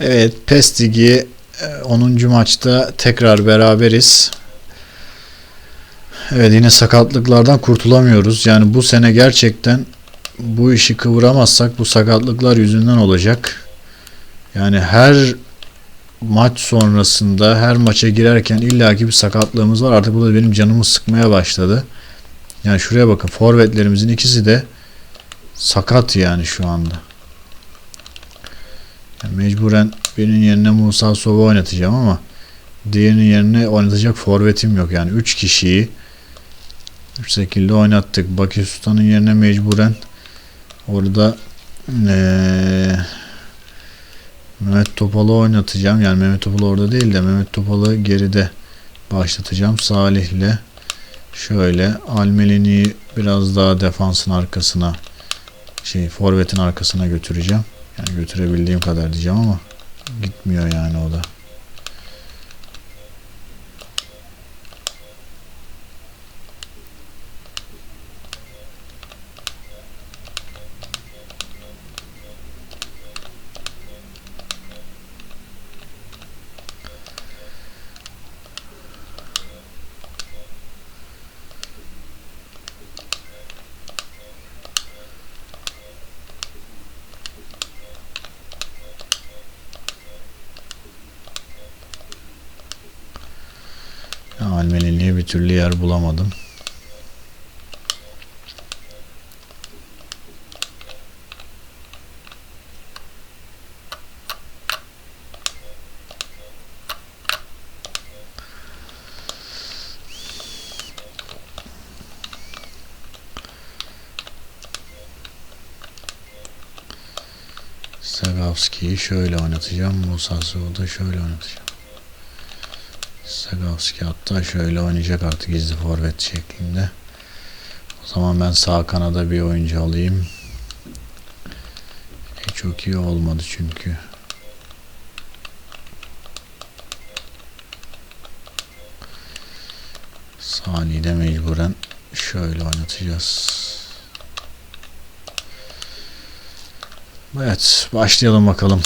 Evet PES Ligi e, 10. maçta tekrar beraberiz. Evet yine sakatlıklardan kurtulamıyoruz. Yani bu sene gerçekten bu işi kıvıramazsak bu sakatlıklar yüzünden olacak. Yani her maç sonrasında her maça girerken illaki bir sakatlığımız var. Artık bu da benim canımı sıkmaya başladı. Yani şuraya bakın forvetlerimizin ikisi de sakat yani şu anda. Mecburen birinin yerine Musa Sova oynatacağım ama diğerinin yerine oynatacak forvetim yok. Yani 3 kişiyi bu şekilde oynattık. Baki Sultan'ın yerine mecburen orada eee Mehmet Topal'ı oynatacağım. Yani Mehmet Topal orada değil de Mehmet Topal'ı geride başlatacağım. Salih'le şöyle Almelini'yi biraz daha defansın arkasına şey forvetin arkasına götüreceğim. Yani götürebildiğim kadar diyeceğim ama gitmiyor yani o da. Almeniliğe bir türlü yer bulamadım. Sagavski'yi şöyle oynatacağım. Musa Sov'u da şöyle oynatacağım. Sagavski hatta şöyle oynayacak artık gizli forvet şeklinde. O zaman ben sağ kanada bir oyuncu alayım. E, çok iyi olmadı çünkü. Salih'i de mecburen şöyle oynatacağız. Evet başlayalım bakalım.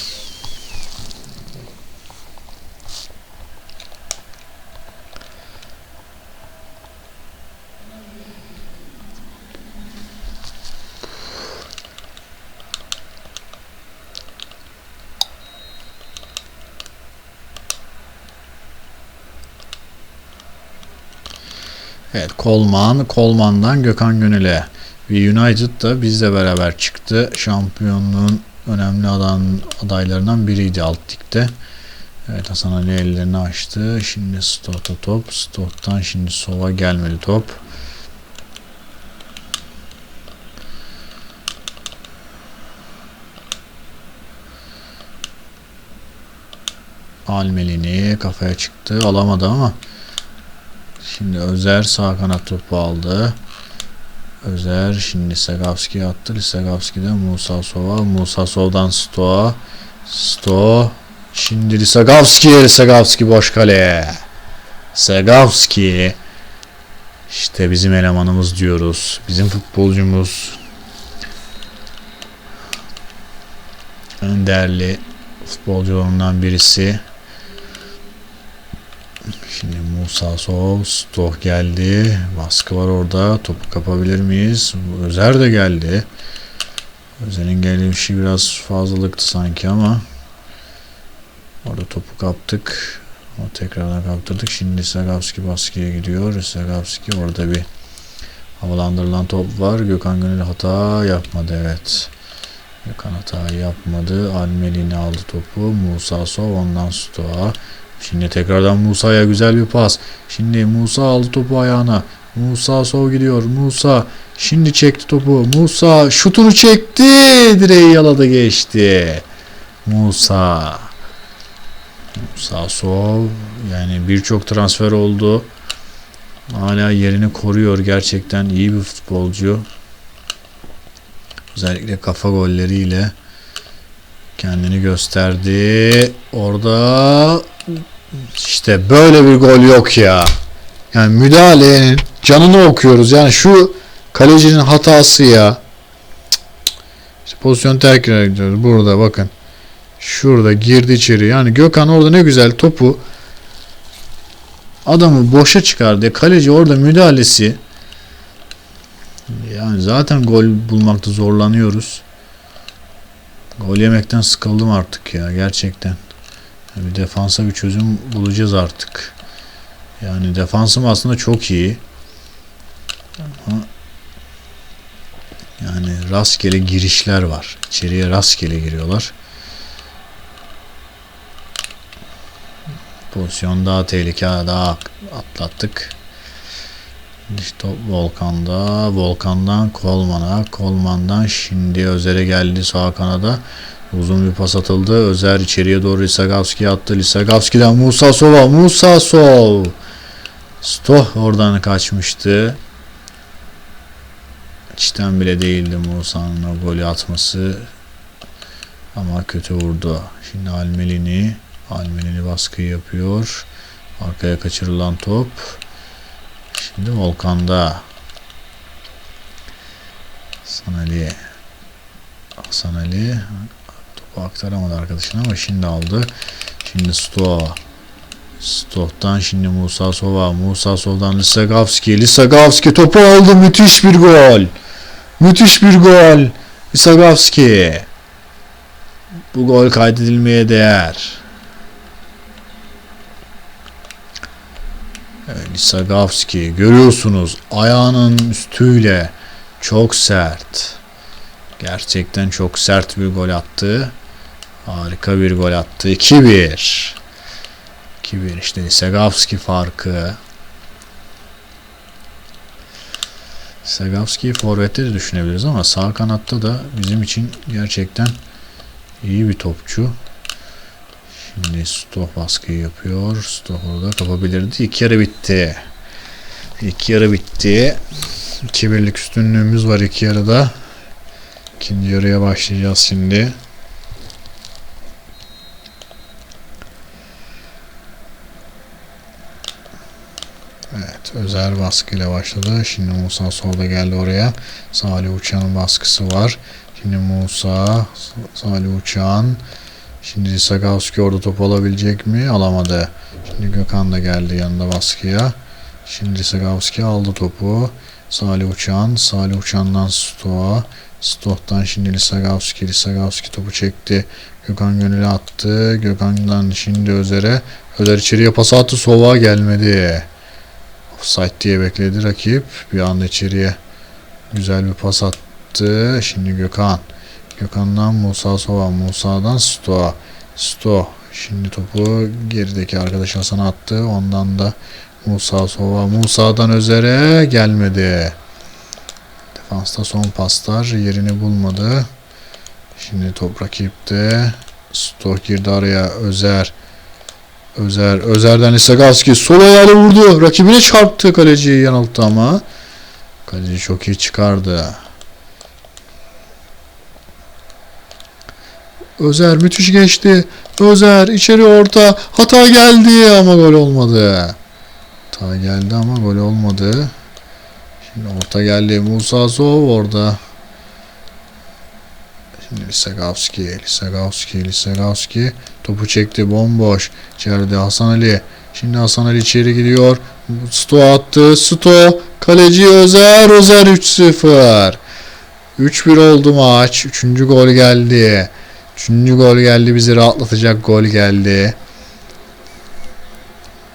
Evet Kolman, Kolman'dan Gökhan Gönül'e ve United da bizle beraber çıktı. Şampiyonluğun önemli adan, adaylarından biriydi alt ligde. Evet Hasan Ali ellerini açtı. Şimdi Stott'a top. Stott'tan şimdi Sova gelmedi top. Almelini kafaya çıktı. Alamadı ama Şimdi Özer sağ kanat topu aldı. Özer şimdi Segavski'ye attı. Segavski'den Musa Sova. Musa Sov'dan Stoa. Sto. Şimdi Lisagavski. Lisagavski boş kale. Segavski. İşte bizim elemanımız diyoruz. Bizim futbolcumuz. En değerli futbolcularından birisi. Şimdi Musa Sov, Stoh geldi. Baskı var orada. Topu kapabilir miyiz? Özer de geldi. Özer'in gelişi biraz fazlalıktı sanki ama orada topu kaptık. Ama tekrardan kaptırdık. Şimdi Sagavski baskıya gidiyor. Sagavski orada bir havalandırılan top var. Gökhan Gönül hata yapmadı. Evet. Gökhan hata yapmadı. Almelini aldı topu. Musa Sov ondan Stoğa. Şimdi tekrardan Musa'ya güzel bir pas. Şimdi Musa aldı topu ayağına. Musa sol gidiyor. Musa şimdi çekti topu. Musa şutunu çekti. Direği yaladı geçti. Musa. Musa sol. Yani birçok transfer oldu. Hala yerini koruyor. Gerçekten iyi bir futbolcu. Özellikle kafa golleriyle kendini gösterdi. Orada işte böyle bir gol yok ya. Yani müdahalenin canını okuyoruz. Yani şu kalecinin hatası ya. İşte pozisyon terk ediyoruz. Burada bakın. Şurada girdi içeri. Yani Gökhan orada ne güzel topu adamı boşa çıkardı. Kaleci orada müdahalesi yani zaten gol bulmakta zorlanıyoruz. Gol yemekten sıkıldım artık ya gerçekten. Bir defansa bir çözüm bulacağız artık. Yani defansım aslında çok iyi. Ama yani rastgele girişler var. İçeriye rastgele giriyorlar. Pozisyon daha tehlike daha atlattık. İşte Volkan'da, Volkan'dan Kolman'a, Kolman'dan şimdi Özer'e geldi sağ kanada. Uzun bir pas atıldı. Özer içeriye doğru Lisagavski attı. Lisagavski'den Musa Sova, Musa Sov. Stoh oradan kaçmıştı. İçten bile değildi Musa'nın o golü atması. Ama kötü vurdu. Şimdi Almelini, Almelini baskı yapıyor. Arkaya kaçırılan top. Şimdi Volkan'da. Hasan Ali. Hasan Ali topu aktaramadı arkadaşına ama şimdi aldı. Şimdi Sto. Stoh'tan şimdi Musa Sova. Musa Sov'dan Lisagavski. Lisagavski topu aldı. Müthiş bir gol. Müthiş bir gol. Lisagavski. Bu gol kaydedilmeye değer. Evet, Lisagavski görüyorsunuz ayağının üstüyle çok sert. Gerçekten çok sert bir gol attı. Harika bir gol attı. 2-1. 2-1 işte Lisagavski farkı. Lisagavski'yi forvette de düşünebiliriz ama sağ kanatta da bizim için gerçekten iyi bir topçu. Şimdi stop baskıyı yapıyor. Stop orada kapabilirdi. İki yarı bitti. İki yarı bitti. 2 birlik üstünlüğümüz var iki yarıda. İkinci yarıya başlayacağız şimdi. Evet, özel baskıyla başladı. Şimdi Musa solda geldi oraya. Salih Uçan'ın baskısı var. Şimdi Musa, Salih Uçan. Şimdi Sagavski orada top alabilecek mi? Alamadı. Şimdi Gökhan da geldi yanında baskıya. Şimdi Sagavski aldı topu. Salih Uçan. Salih Uçan'dan Stoğa. Stoh'tan şimdi Lisagavski. Lisagavski topu çekti. Gökhan Gönül'e attı. Gökhan'dan şimdi Özer'e. Özer içeriye pas attı. Sova gelmedi. Offside diye bekledi rakip. Bir anda içeriye güzel bir pas attı. Şimdi Gökhan. Gökhan'dan Musa Sova. Musa'dan Stoa. Sto. Şimdi topu gerideki arkadaş Hasan attı. Ondan da Musa Sova. Musa'dan Özer'e gelmedi. Defansta son paslar yerini bulmadı. Şimdi top rakipte. Sto girdi araya. Özer. Özer. Özer'den Lisagavski sol ayağıyla vurdu. Rakibine çarptı. Kaleciyi yanılttı ama. Kaleci çok iyi çıkardı. Özer müthiş geçti. Özer içeri orta. Hata geldi ama gol olmadı. Hata geldi ama gol olmadı. Şimdi orta geldi. Musa Sov orada. Şimdi Lisagavski, Lisagavski, Lisagavski topu çekti bomboş. İçeride Hasan Ali. Şimdi Hasan Ali içeri gidiyor. Sto attı. Sto. Kaleci Özer. Özer 3-0. 3-1 oldu maç. Üçüncü gol geldi. Üçüncü gol geldi. Bizi rahatlatacak gol geldi.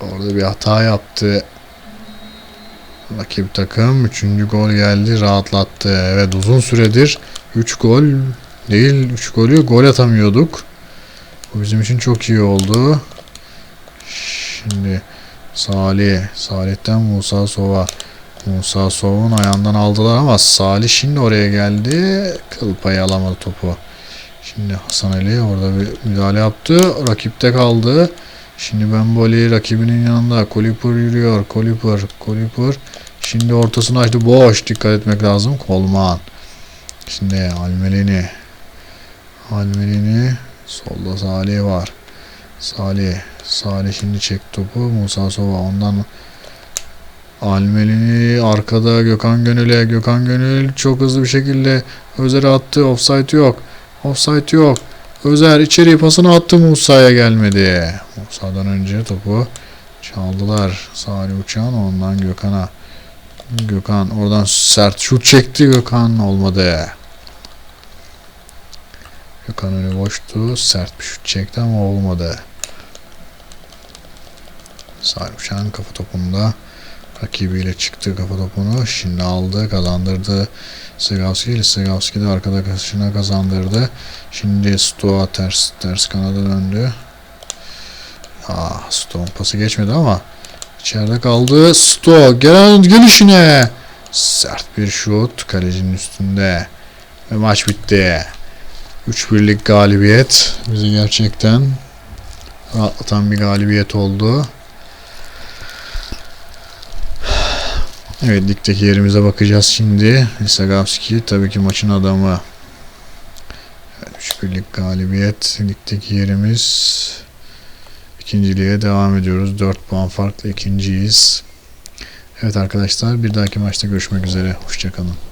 Orada bir hata yaptı. Rakip takım. Üçüncü gol geldi. Rahatlattı. Evet uzun süredir 3 gol değil 3 golü gol atamıyorduk. Bu bizim için çok iyi oldu. Şimdi Salih. Salih'ten Musa Sova. Musa Sov'un ayağından aldılar ama Salih şimdi oraya geldi. Kıl payı alamadı topu. Şimdi Hasan Ali orada bir müdahale yaptı. Rakipte kaldı. Şimdi Bemboli rakibinin yanında. Kolipur yürüyor. Kolipur. Kolipur. Şimdi ortasını açtı. Boş. Dikkat etmek lazım. Kolman. Şimdi Almelini. Almelini. Solda Salih var. Salih. Salih şimdi çek topu. Musa Sova ondan Almelini arkada Gökhan Gönül'e. Gökhan Gönül çok hızlı bir şekilde Özer'e attı. Offside yok. Offside yok. Özer içeriye pasını attı Musa'ya gelmedi. Musa'dan önce topu çaldılar. Salih Uçan ondan Gökhan'a. Gökhan oradan sert şut çekti Gökhan olmadı. Gökhan önü boştu. Sert bir şut çekti ama olmadı. Uçan kafa topunda rakibiyle çıktı kafa topunu. Şimdi aldı kazandırdı. Sigavski ile Sigavski de arkada karşına kazandırdı. Şimdi Stoa ters ters kanada döndü. Ah Stoa pası geçmedi ama içeride kaldı. Stoa gelen gelişine sert bir şut kalecinin üstünde ve maç bitti. 3-1'lik galibiyet bizi gerçekten rahatlatan bir galibiyet oldu. Evet ligdeki yerimize bakacağız şimdi. Lisagavski tabii ki maçın adamı. Evet, 3-1'lik galibiyet. Ligdeki yerimiz. İkinciliğe devam ediyoruz. 4 puan farklı ikinciyiz. Evet arkadaşlar bir dahaki maçta görüşmek üzere. Hoşçakalın.